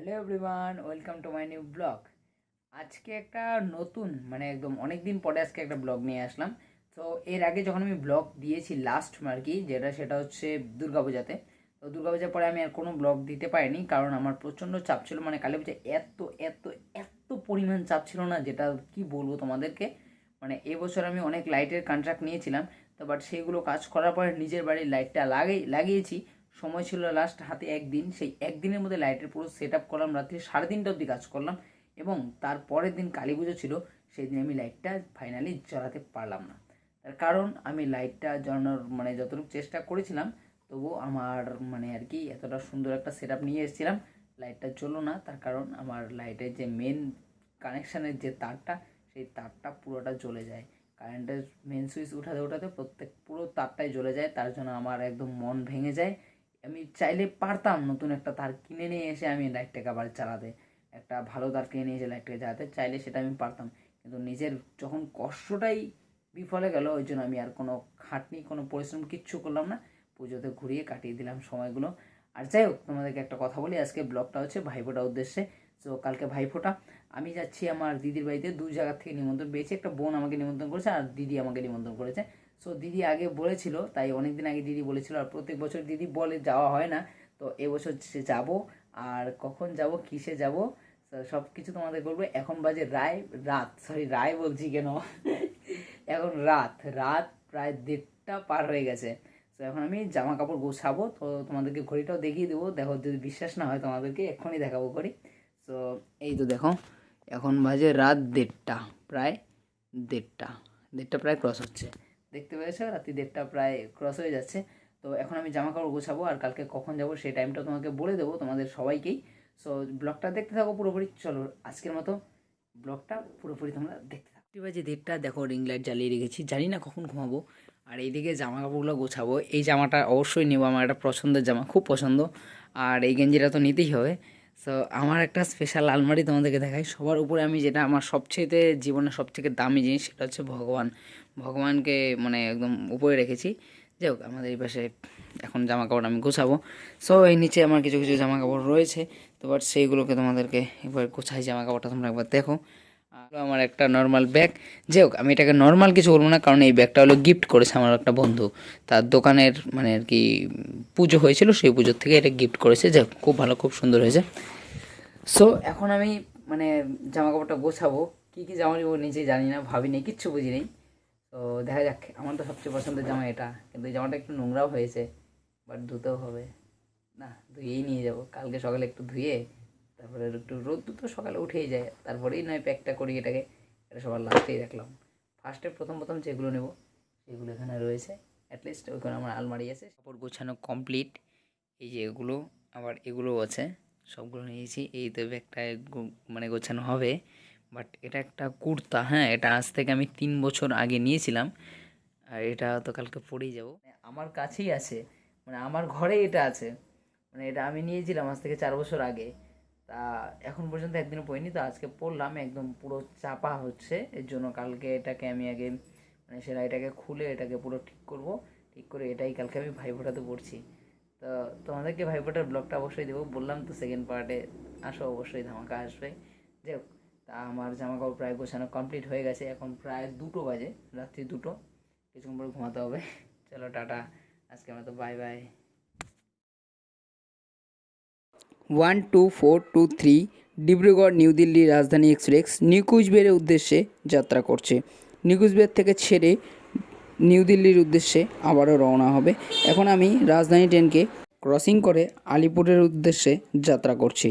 Hello everyone, welcome to my new blog. আজকে একটা নতুন মানে একদম অনেক দিন পরে আজকে একটা ব্লগ নিয়ে আসলাম। তো এর আগে যখন আমি ব্লগ দিয়েছি লাস্ট আর কি, যেটা সেটা হচ্ছে দুর্গাপূজাতে। তো দুর্গাপূজার পরে আমি আর কোনো ব্লগ দিতে পারিনি, কারণ আমার প্রচণ্ড চাপ ছিল। মানে কালী পূজা এত এত এত পরিমাণ চাপ ছিল না, যেটা কি বলব তোমাদেরকে? মানে এবছর আমি অনেক লাইটের কন্ট্রাক্ট নিয়েছিলাম, তো বাট সেইগুলো কাজ করার পরে নিজের বাড়ির লাইটটা লাগিয়ে লাগিয়েছি। সময় ছিল লাস্ট হাতে একদিন, সেই একদিনের মধ্যে লাইটের পুরো সেট আপ করলাম রাত্রি সাড়ে তিনটা অবধি কাজ করলাম এবং তার পরের দিন কালী পুজো ছিল সেই দিন আমি লাইটটা ফাইনালি জ্বালাতে পারলাম না। তার কারণ আমি লাইটটা জ্বালানোর মানে যতটুকু চেষ্টা করেছিলাম তবুও আমার মানে আর কি এতটা সুন্দর একটা সেট আপ নিয়ে এসেছিলাম লাইটটা জ্বললো না। তার কারণ আমার লাইটের যে মেন কানেকশানের যে তারটা, সেই তারটা পুরোটা জ্বলে যায়। কারেন্টের মেন সুইচ উঠাতে উঠাতে প্রত্যেক পুরো তারটাই জ্বলে যায়, তার জন্য আমার একদম মন ভেঙে যায়। আমি চাইলে পারতাম নতুন একটা তার কিনে নিয়ে এসে আমি লাইটটাকে আবার চালাতে। একটা ভালো তার কিনে নিয়ে এসে লাইটটাকে চালাতে, চাইলে সেটা আমি পারতাম। কিন্তু নিজের যখন কষ্টটাই বিফলে গেল, ওই জন্য আমি আর কোনো খাটনি, কোনো পরিশ্রম কিচ্ছু করলাম না। পুজোতে ঘুরিয়ে কাটিয়ে দিলাম সময়গুলো। আর যাই হোক, তোমাদেরকে একটা কথা বলি, আজকে ব্লগটা হচ্ছে ভাইফোঁটা উদ্দেশ্যে। তো কালকে ভাইফোঁটা। আমি যাচ্ছি আমার দিদির বাড়িতে, দু জায়গা থেকে নিমন্ত্রণ পেয়েছি। একটা বোন আমাকে নিমন্ত্রণ করেছে আর দিদি আমাকে নিমন্ত্রণ করেছে। সো দিদি আগে বলেছিল, তাই অনেক দিন আগে দিদি বলেছিল, আর প্রত্যেক বছর দিদি বলে যাওয়া হয় না। তো এবছর সে যাব, আর কখন যাব, কিসে যাব সব কিছু তোমাদের বলব। এখন বাজে রায়, রাত সরি রায় বলছি কেন? এখন রাত রাত প্রায় দেড়টা পার হয়ে গেছে। তো এখন আমি জামা কাপড় গোছাবো, তো তোমাদেরকে ঘড়িটাও দেখিয়ে দেবো। দেখো, যদি বিশ্বাস না হয় তোমাদেরকে, এক্ষুনি দেখাবো ঘড়ি। তো এই তো দেখো, এখন বাজে রাত দেড়টা, প্রায় দেড়টা। দেড়টা প্রায় ক্রস হচ্ছে। দেখতে পেয়েছ? রাত্রি দেড়টা প্রায় ক্রস হয়ে যাচ্ছে। তো এখন আমি জামা কাপড় গোছাবো আর কালকে কখন যাব সেই টাইমটা তোমাকে বলে দেবো তোমাদের সবাইকেই। সো ব্লগটা দেখতে থাকো পুরোপুরি। চলো, আজকের মতো ব্লগটা পুরোপুরি তোমরা দেখতে থাকো। বাজে দেড়টা, দেখো রিং লাইট জ্বালিয়ে রেখেছি। জানি না কখন ঘুমাবো। আর এইদিকে জামা কাপড়গুলো গোছাবো। এই জামাটা অবশ্যই নেব। আমার একটা পছন্দের জামা, খুব পছন্দ। আর এই গেঞ্জিটা তো নিতেই হবে। সো আমার একটা স্পেশাল আলমারি তোমাদেরকে দেখাই। সবার উপরে আমি যেটা আমার সবচেয়েতে জীবনের সবথেকে দামি জিনিস সেটা হচ্ছে ভগবান। ভগবানকে মানে একদম উপরে রেখেছি। যাই হোক, আমাদের এই পাশে এখন জামা কাপড় আমি গোছাবো। সো এই নিচে আমার কিছু কিছু জামা কাপড় রয়েছে। তো বাট সেইগুলোকে তোমাদেরকে এবার গোছাই। জামা কাপড়টা তোমরা একবার দেখো। আমার একটা নর্মাল ব্যাগ যাই হোক, আমি এটাকে নর্মাল কিছু বলব না, কারণ এই ব্যাগটা হলো গিফট করেছে আমার একটা বন্ধু। তার দোকানের মানে আর কি পুজো হয়েছিল, সেই পুজোর থেকে এটা গিফট করেছে। যাই খুব ভালো, খুব সুন্দর হয়েছে। সো এখন আমি মানে জামা কাপড়টা গোছাবো। কী কী জামা নিবো নিজেই জানি না, ভাবিনি, কিচ্ছু বুঝি নেই তো দেখা যাক, আমার তো সবচেয়ে পছন্দের জামা এটা। কিন্তু এই জামাটা একটু নোংরাও হয়েছে বাট ধুতেও হবে। না, ধুয়েই নিয়ে যাব। কালকে সকালে একটু ধুয়ে তারপরে একটু রোদ তো সকালে উঠেই যায়, তারপরেই নয় প্যাকটা করি এটাকে, এটা সবার লাস্টেই রাখলাম। ফার্স্টে প্রথম প্রথম যেগুলো নেব, সেগুলো এখানে রয়েছে। অ্যাটলিস্ট ওইখানে আমার আলমারি আছে। কাপড় গোছানো কমপ্লিট এই যে এগুলো, আবার এগুলোও আছে। সবগুলো নিয়েছি। এই তো ব্যাগটা মানে গোছানো হবে। বাট এটা একটা কুর্তা হ্যাঁ এটা আজ থেকে আমি তিন বছর আগে নিয়েছিলাম। আর এটা তো কালকে পরেই যাব। আমার কাছেই আছে। মানে আমার ঘরে এটা আছে। মানে এটা আমি নিয়েছিলাম আজ থেকে চার বছর আগে। তা এখন পর্যন্ত একদিনও পড়িনি, তো আজকে পড়লাম, একদম পুরো চাপা হচ্ছে। এর জন্য কালকে এটাকে আমি আগে মানে সেলাইটাকে খুলে এটাকে পুরো ঠিক করব। ঠিক করে এটাই কালকে আমি ভাইফোঁটাতে পড়ছি। তো তোমাদেরকে ভাইফোঁটার ব্লগটা অবশ্যই দেবো। বললাম তো সেকেন্ড পার্টে আসো, অবশ্যই ধামাকা আসবে। হোক, তা আমার জামা কাপড় প্রায় গোছানো কমপ্লিট হয়ে গেছে। এখন প্রায় দুটো বাজে, রাত্রি দুটো। কিছুক্ষণ পরে ঘুমাতে হবে। চলো, টাটা। আজকে আমরা তো by by one two four two three Dibrugarh, new Delhi, Rajdhani express new উদ্দেশ্যে যাত্রা করছে। নিউ থেকে ছেড়ে নিউ দিল্লির উদ্দেশ্যে আবারও রওনা হবে। এখন আমি রাজধানী ট্রেনকে ক্রসিং করে আলিপুরের উদ্দেশ্যে যাত্রা করছি।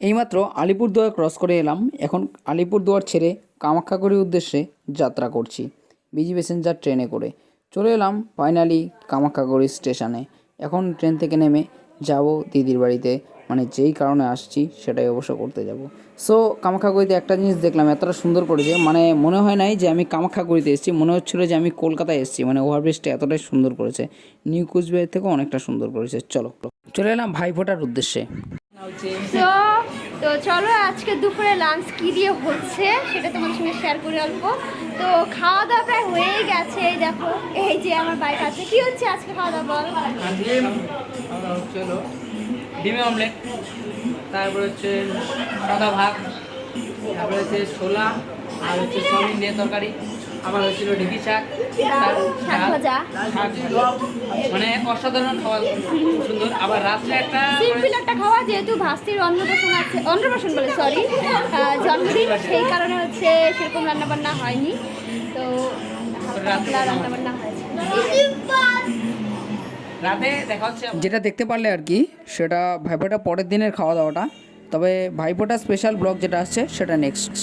এইমাত্র আলিপুরদুয়ার ক্রস করে এলাম। এখন আলিপুরদুয়ার ছেড়ে কামাখ্যাগুড়ির উদ্দেশ্যে যাত্রা করছি। বিজি প্যাসেঞ্জার ট্রেনে করে। চলে এলাম ফাইনালি কামাখ্যাগুড়ি স্টেশনে এখন ট্রেন থেকে নেমে যাব দিদির বাড়িতে। মানে যেই কারণে আসছি সেটাই অবশ্য করতে যাব। সো কামাখ্যাগুড়িতে একটা জিনিস দেখলাম, এতটা সুন্দর করেছে মানে মনে হয় নাই যে আমি কামাখ্যাগুড়িতে এসেছি। মনে হচ্ছিল যে আমি কলকাতায় এসেছি। মানে ওভারব্রিজটা এতটাই সুন্দর করেছে। নিউ কুচবিহার থেকেও অনেকটা সুন্দর করেছে। চলো। চলে এলাম ভাইফোঁটার উদ্দেশ্যে। তো চলো আজকে দুপুরে লাঞ্চ কী দিয়ে হচ্ছে সেটা তোমাদের সঙ্গে শেয়ার করি অল্প। তো খাওয়া দাওয়া প্রায় হয়ে গেছে, এই দেখো, এই যে আমার বাইক আছে। কি হচ্ছে আজকে খাওয়া দাওয়া বল ডিমে অমলেট তারপর হচ্ছে সাদা ভাত, তারপরে হচ্ছে ছোলা, আর হচ্ছে সয়াবিন দিয়ে তরকারি। আবার হচ্ছিল ঢেঁকি শাক শাক ভাজা। মানে অসাধারণ খাবার সুন্দর। আবার রাত্রে একটা সিম্পল একটা খাওয়া যেহেতু ভাস্তির অন্নপ্রাশন আছে অন্নপ্রাশন বলে সরি জন্মদিন সেই কারণে হচ্ছে সেরকম রান্নাবান্না হয়নি। তো হালকা রান্নাবান্না হয়েছে। রাতে দেখা হচ্ছে যেটা দেখতে পারলে আর কি সেটা ভাইফোঁটা পরের দিনের খাওয়া দাওয়াটা। তবে ভাইফোঁটা স্পেশাল ব্লগ যেটা আসছে সেটা নেক্সট